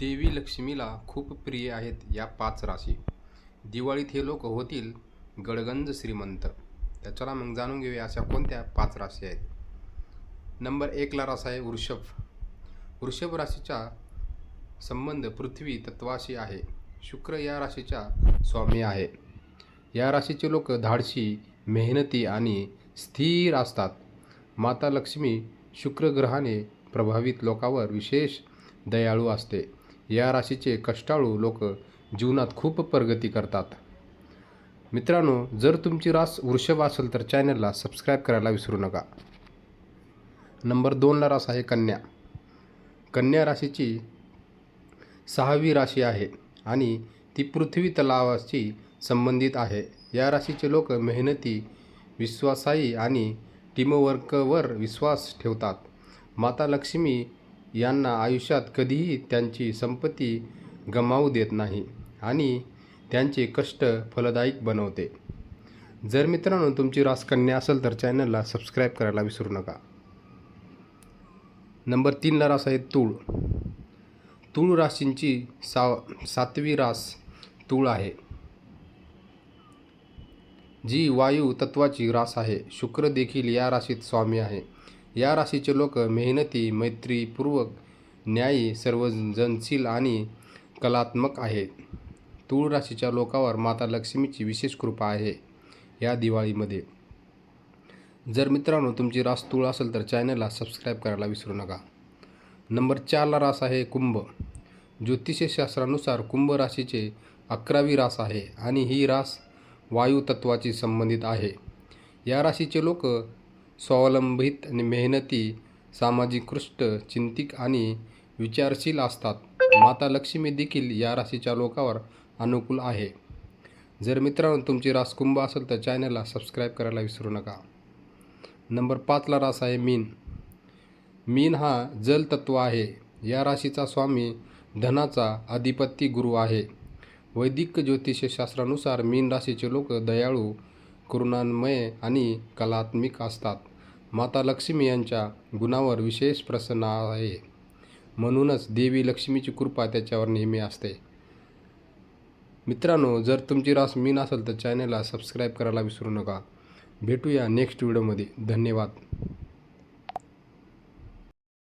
देवी लक्ष्मीला खूप प्रिय आहेत या पाच राशी. दिवाळीत हे लोक होतील गडगंज श्रीमंत. तर चला मग जाणून घेऊया अशा कोणत्या पाच राशी आहेत. नंबर एकला रास आहे वृषभ. वृषभ राशीचा संबंध पृथ्वी तत्वाशी आहे. शुक्र या राशीचा स्वामी आहे. या राशीचे लोक धाडशी मेहनती आणि स्थिर असतात. माता लक्ष्मी शुक्रग्रहाने प्रभावित लोकावर विशेष दयाळू असते. या राशीचे कष्टाळू लोक जीवनात खूप प्रगती करतात. मित्रांनो जर तुमची रास वृषभ असेल तर चॅनलला सबस्क्राईब करायला विसरू नका. नंबर दोनला रास आहे कन्या. कन्या राशीची सहावी राशी आहे आणि ती पृथ्वी तलावाशी संबंधित आहे. या राशीचे लोक मेहनती विश्वासायी आणि टीमवर्कवर विश्वास ठेवतात. माता लक्ष्मी यांना आयुष्यात कधीही त्यांची संपत्ती गमावू देत नाही आणि त्यांचे कष्ट फलदायक बनवते. जर मित्रांनो तुमची रास कन्या असेल तर चॅनलला सबस्क्राईब करायला विसरू नका. नंबर तीनला रास आहे तूळ. तूळ राशींची सा सातवी रास तूळ आहे. जी वायू तत्वाची रास आहे. शुक्र देखील या राशीत स्वामी आहे. या राशीचे लोक मेहनती मैत्रीपूर्वक न्यायी सर्वजनशील आणि कलात्मक आहेत. तूळ राशीच्या लोकांवर माता लक्ष्मीची विशेष कृपा आहे या दिवाळीमध्ये. जर मित्रांनो तुमची रास तूळ असेल तर चॅनलला सबस्क्राईब करायला विसरू नका. नंबर चारला रास आहे कुंभ. ज्योतिषशास्त्रानुसार कुंभ राशीचे अकरावी रास आहे आणि ही रास वायू तत्वाची संबंधित आहे. या राशीचे लोक स्वावलंबित आणि मेहनती सामाजिक कृष्ट चिंतिक आणि विचारशील असतात. माता लक्ष्मी देखील या राशीच्या लोकांवर अनुकूल आहे. जर मित्रांनो तुमची रास कुंभ असेल तर चॅनलला सबस्क्राईब करायला विसरू नका. नंबर पाचला रास आहे मीन. मीन हा जलतत्व आहे. या राशीचा स्वामी धनाचा अधिपत्य गुरु आहे. वैदिक ज्योतिषशास्त्रानुसार मीन राशीचे लोक दयाळू करुणान्मय आणि कलात्मिक असतात. माता लक्ष्मी यांच्या गुणावर विशेष प्रसन्न आहे. म्हणूनच देवी लक्ष्मीची कृपा त्याच्यावर नेहमी असते. मित्रांनो जर तुमची रास मीन असेल तर चॅनलला सबस्क्राईब करायला विसरू नका. भेटूया नेक्स्ट व्हिडिओमध्ये धन्यवाद.